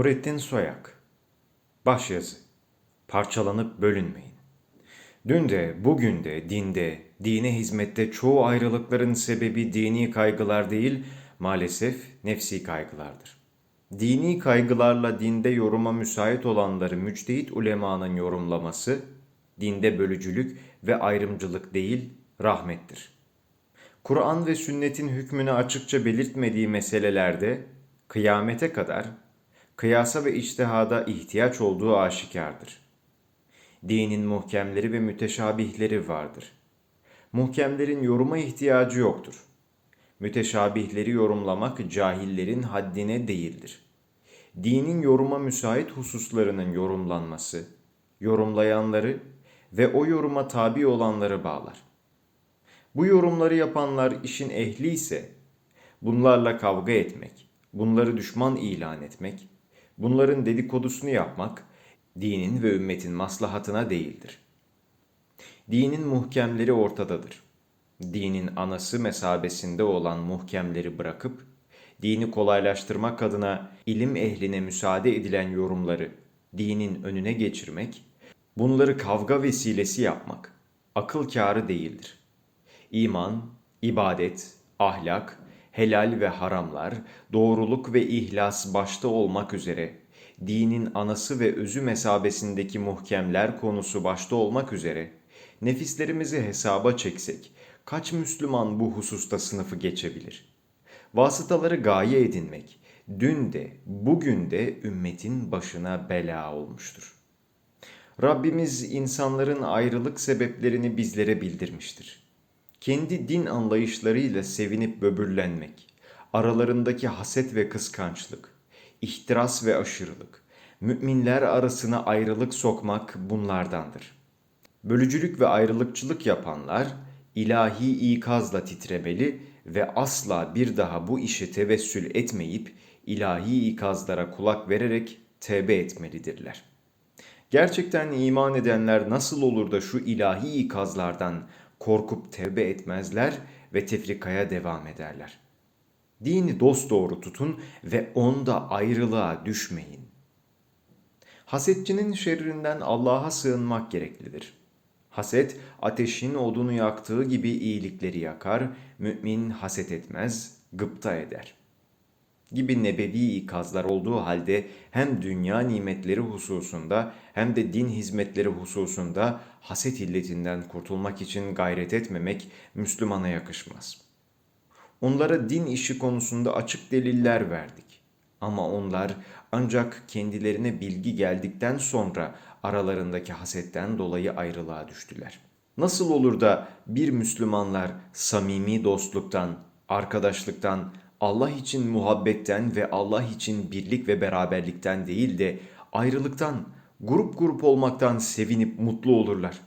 Nurettin Soyak Başyazı Parçalanıp bölünmeyin. Dün de bugün de dinde, dine hizmette çoğu ayrılıkların sebebi dini kaygılar değil, maalesef nefsi kaygılardır. Dini kaygılarla dinde yoruma müsait olanları müçtehit ulemanın yorumlaması, dinde bölücülük ve ayrımcılık değil, rahmettir. Kur'an ve sünnetin hükmünü açıkça belirtmediği meselelerde kıyamete kadar kıyasa ve içtihada ihtiyaç olduğu aşikardır. Dinin muhkemleri ve müteşabihleri vardır. Muhkemlerin yoruma ihtiyacı yoktur. Müteşabihleri yorumlamak cahillerin haddine değildir. Dinin yoruma müsait hususlarının yorumlanması, yorumlayanları ve o yoruma tabi olanları bağlar. Bu yorumları yapanlar işin ehli ise bunlarla kavga etmek, bunları düşman ilan etmek, bunların dedikodusunu yapmak dinin ve ümmetin maslahatına değildir. Dinin muhkemleri ortadadır. Dinin anası mesabesinde olan muhkemleri bırakıp dini kolaylaştırmak adına ilim ehline müsaade edilen yorumları dinin önüne geçirmek, bunları kavga vesilesi yapmak akıl kârı değildir. İman, ibadet, ahlak, helal ve haramlar, doğruluk ve ihlas başta olmak üzere, dinin anası ve özü mesabesindeki muhkemler konusu başta olmak üzere, nefislerimizi hesaba çeksek, kaç Müslüman bu hususta sınıfı geçebilir? Vasıtaları gaye edinmek, dün de, bugün de ümmetin başına bela olmuştur. Rabbimiz insanların ayrılık sebeplerini bizlere bildirmiştir kendi din anlayışlarıyla sevinip böbürlenmek, aralarındaki haset ve kıskançlık, ihtiras ve aşırılık, müminler arasına ayrılık sokmak bunlardandır. Bölücülük ve ayrılıkçılık yapanlar ilahi ikazla titremeli ve asla bir daha bu işe tevessül etmeyip ilahi ikazlara kulak vererek tevbe etmelidirler. Gerçekten iman edenler nasıl olur da şu ilahi ikazlardan korkup tevbe etmezler ve tefrikaya devam ederler. Dini dosdoğru tutun ve onda ayrılığa düşmeyin. Hasetçinin şerrinden Allah'a sığınmak gereklidir. Haset ateşin odunu yaktığı gibi iyilikleri yakar, mümin haset etmez, gıpta eder.'' Gibi nebevi ikazlar olduğu halde hem dünya nimetleri hususunda hem de din hizmetleri hususunda haset illetinden kurtulmak için gayret etmemek Müslümana yakışmaz. Onlara din işi konusunda açık deliller verdik. Ama onlar ancak kendilerine bilgi geldikten sonra aralarındaki hasetten dolayı ayrılığa düştüler. Nasıl olur da bir Müslümanlar samimi dostluktan, arkadaşlıktan, Allah için muhabbetten ve Allah için birlik ve beraberlikten değil de ayrılıktan, grup grup olmaktan sevinip mutlu olurlar.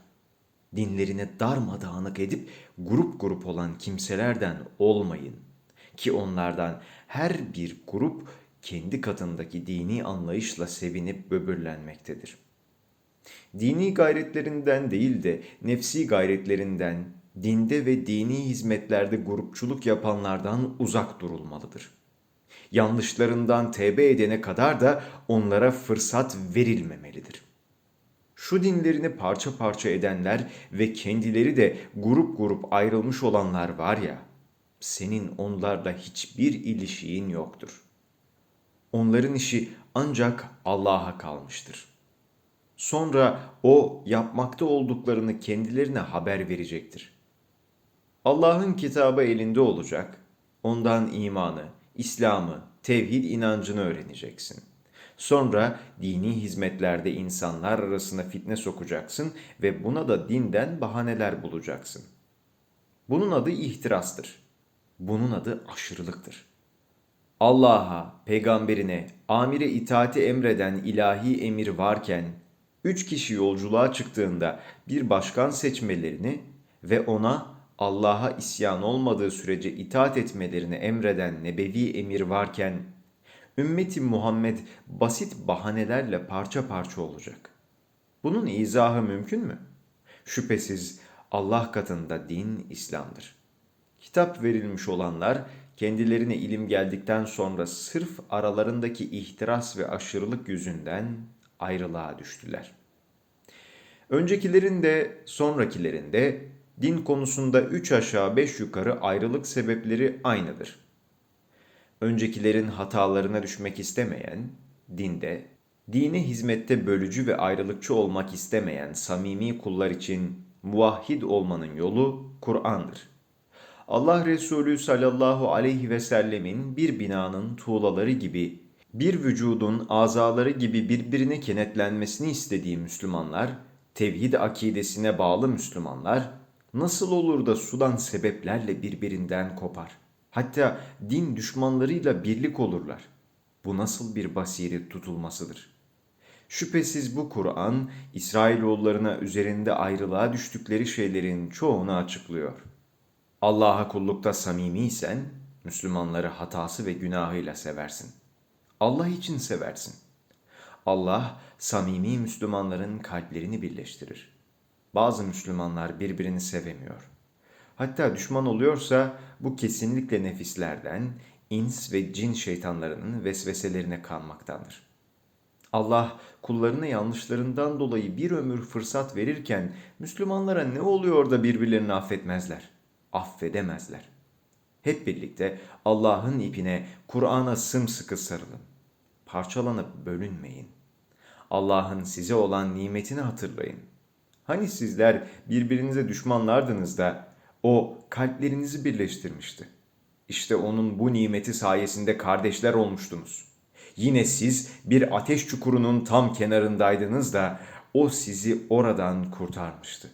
Dinlerine darmadağınık edip grup grup olan kimselerden olmayın. Ki onlardan her bir grup kendi katındaki dini anlayışla sevinip böbürlenmektedir. Dini gayretlerinden değil de nefsi gayretlerinden, dinde ve dini hizmetlerde grupçuluk yapanlardan uzak durulmalıdır. Yanlışlarından tevbe edene kadar da onlara fırsat verilmemelidir. Şu dinlerini parça parça edenler ve kendileri de grup grup ayrılmış olanlar var ya, senin onlarla hiçbir ilişiğin yoktur. Onların işi ancak Allah'a kalmıştır. Sonra o yapmakta olduklarını kendilerine haber verecektir. Allah'ın kitabı elinde olacak. Ondan imanı, İslam'ı, tevhid inancını öğreneceksin. Sonra dini hizmetlerde insanlar arasına fitne sokacaksın ve buna da dinden bahaneler bulacaksın. Bunun adı ihtirastır. Bunun adı aşırılıktır. Allah'a, peygamberine, amire itaati emreden ilahi emir varken, üç kişi yolculuğa çıktığında bir başkan seçmelerini ve ona Allah'a isyan olmadığı sürece itaat etmelerini emreden nebevi emir varken ümmeti Muhammed basit bahanelerle parça parça olacak. Bunun izahı mümkün mü? Şüphesiz Allah katında din İslam'dır. Kitap verilmiş olanlar kendilerine ilim geldikten sonra sırf aralarındaki ihtiras ve aşırılık yüzünden ayrılığa düştüler. Öncekilerin de sonrakilerin de din konusunda üç aşağı beş yukarı ayrılık sebepleri aynıdır. Öncekilerin hatalarına düşmek istemeyen, dinde, dine hizmette bölücü ve ayrılıkçı olmak istemeyen samimi kullar için muvahhid olmanın yolu Kur'an'dır. Allah Resulü sallallahu aleyhi ve sellemin bir binanın tuğlaları gibi, bir vücudun azaları gibi birbirine kenetlenmesini istediği Müslümanlar, tevhid akidesine bağlı Müslümanlar, nasıl olur da sudan sebeplerle birbirinden kopar? Hatta din düşmanlarıyla birlik olurlar. Bu nasıl bir basiret tutulmasıdır? Şüphesiz bu Kur'an, İsrailoğullarına üzerinde ayrılığa düştükleri şeylerin çoğunu açıklıyor. Allah'a kullukta samimiysen, Müslümanları hatası ve günahıyla seversin. Allah için seversin. Allah, samimi Müslümanların kalplerini birleştirir. Bazı Müslümanlar birbirini sevemiyor. Hatta düşman oluyorsa bu kesinlikle nefislerden, ins ve cin şeytanlarının vesveselerine kanmaktandır. Allah kullarına yanlışlarından dolayı bir ömür fırsat verirken Müslümanlara ne oluyor da birbirlerini affetmezler? Affedemezler. Hep birlikte Allah'ın ipine, Kur'an'a sımsıkı sarılın. Parçalanıp bölünmeyin. Allah'ın size olan nimetini hatırlayın. Hani sizler birbirinize düşmanlardınız da o kalplerinizi birleştirmişti. İşte onun bu nimeti sayesinde kardeşler olmuştunuz. Yine siz bir ateş çukurunun tam kenarındaydınız da o sizi oradan kurtarmıştı.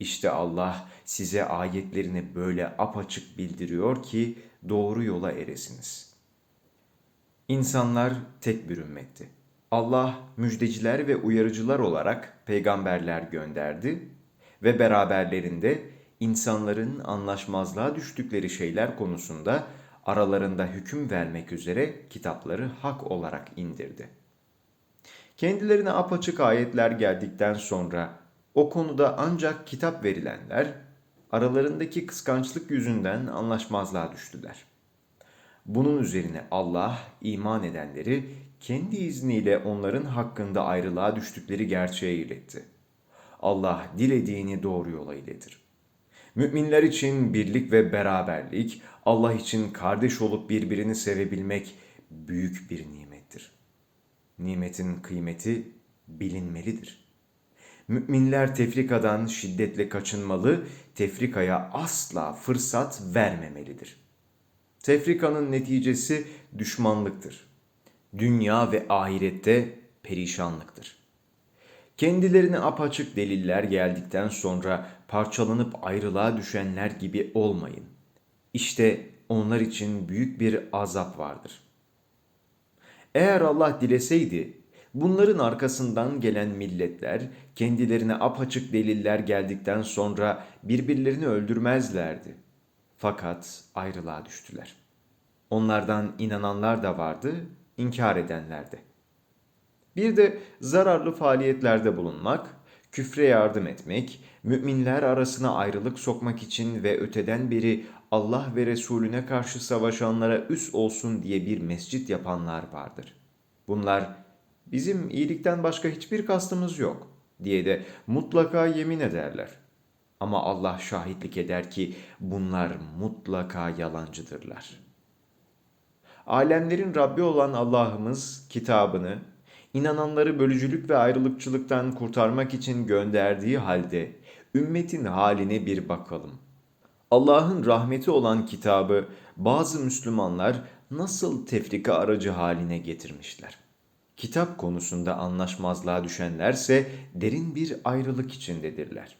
İşte Allah size ayetlerini böyle apaçık bildiriyor ki doğru yola eresiniz. İnsanlar tek bir ümmetti. Allah müjdeciler ve uyarıcılar olarak peygamberler gönderdi ve beraberlerinde insanların anlaşmazlığa düştükleri şeyler konusunda aralarında hüküm vermek üzere kitapları hak olarak indirdi. Kendilerine apaçık ayetler geldikten sonra o konuda ancak kitap verilenler aralarındaki kıskançlık yüzünden anlaşmazlığa düştüler. Bunun üzerine Allah iman edenleri kendi izniyle onların hakkında ayrılığa düştükleri gerçeği iletti. Allah dilediğini doğru yola iletir. Müminler için birlik ve beraberlik, Allah için kardeş olup birbirini sevebilmek büyük bir nimettir. Nimetin kıymeti bilinmelidir. Müminler tefrikadan şiddetle kaçınmalı, tefrikaya asla fırsat vermemelidir. Tefrikanın neticesi düşmanlıktır. Dünya ve ahirette perişanlıktır. Kendilerine apaçık deliller geldikten sonra parçalanıp ayrılığa düşenler gibi olmayın. İşte onlar için büyük bir azap vardır. Eğer Allah dileseydi, bunların arkasından gelen milletler kendilerine apaçık deliller geldikten sonra birbirlerini öldürmezlerdi. Fakat ayrılığa düştüler. Onlardan inananlar da vardı, inkar edenler de. Bir de zararlı faaliyetlerde bulunmak, küfre yardım etmek, müminler arasına ayrılık sokmak için ve öteden beri Allah ve Resulüne karşı savaşanlara üs olsun diye bir mescit yapanlar vardır. Bunlar bizim iyilikten başka hiçbir kastımız yok diye de mutlaka yemin ederler. Ama Allah şahitlik eder ki bunlar mutlaka yalancıdırlar. Alemlerin Rabbi olan Allah'ımız kitabını, inananları bölücülük ve ayrılıkçılıktan kurtarmak için gönderdiği halde ümmetin haline bir bakalım. Allah'ın rahmeti olan kitabı bazı Müslümanlar nasıl tefrika aracı haline getirmişler. Kitap konusunda anlaşmazlığa düşenlerse derin bir ayrılık içindedirler.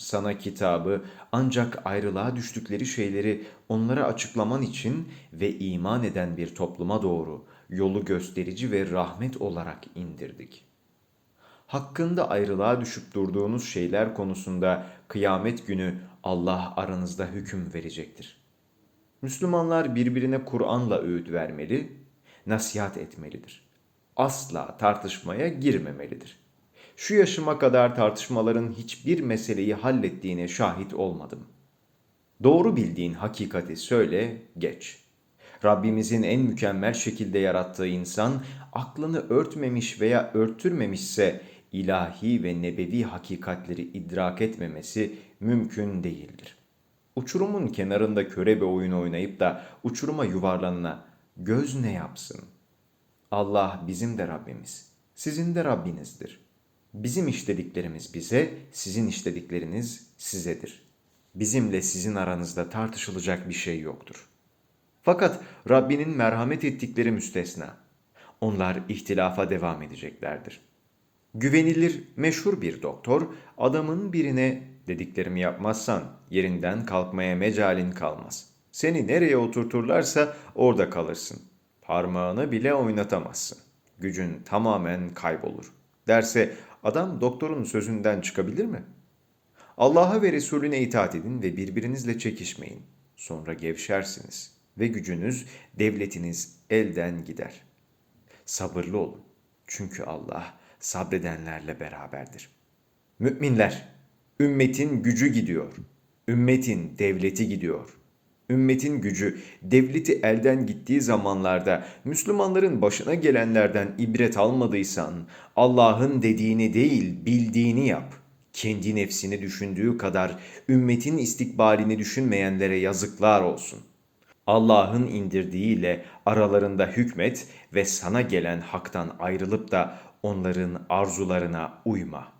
Sana kitabı ancak ayrılığa düştükleri şeyleri onlara açıklaman için ve iman eden bir topluma doğru yolu gösterici ve rahmet olarak indirdik. Hakkında ayrılığa düşüp durduğunuz şeyler konusunda kıyamet günü Allah aranızda hüküm verecektir. Müslümanlar birbirine Kur'an'la öğüt vermeli, nasihat etmelidir. Asla tartışmaya girmemelidir. Şu yaşıma kadar tartışmaların hiçbir meseleyi hallettiğine şahit olmadım. Doğru bildiğin hakikati söyle, geç. Rabbimizin en mükemmel şekilde yarattığı insan aklını örtmemiş veya örtürmemişse ilahi ve nebevi hakikatleri idrak etmemesi mümkün değildir. Uçurumun kenarında körebe oyun oynayıp da uçuruma yuvarlanana göz ne yapsın? Allah bizim de Rabbimiz, sizin de Rabbinizdir. Bizim işlediklerimiz bize, sizin işledikleriniz sizedir. Bizimle sizin aranızda tartışılacak bir şey yoktur. Fakat Rabbinin merhamet ettikleri müstesna. Onlar ihtilafa devam edeceklerdir. Güvenilir, meşhur bir doktor adamın birine dediklerimi yapmazsan yerinden kalkmaya mecalin kalmaz. Seni nereye oturturlarsa orada kalırsın. Parmağını bile oynatamazsın. Gücün tamamen kaybolur. Derse adam doktorun sözünden çıkabilir mi? Allah'a ve Resulüne itaat edin ve birbirinizle çekişmeyin. Sonra gevşersiniz ve gücünüz, devletiniz elden gider. Sabırlı olun. Çünkü Allah sabredenlerle beraberdir. Müminler, ümmetin gücü gidiyor. Ümmetin devleti gidiyor. Ümmetin gücü, devleti elden gittiği zamanlarda Müslümanların başına gelenlerden ibret almadıysan, Allah'ın dediğini değil, bildiğini yap. Kendi nefsini düşündüğü kadar ümmetin istikbalini düşünmeyenlere yazıklar olsun. Allah'ın indirdiğiyle aralarında hükmet ve sana gelen haktan ayrılıp da onların arzularına uyma.''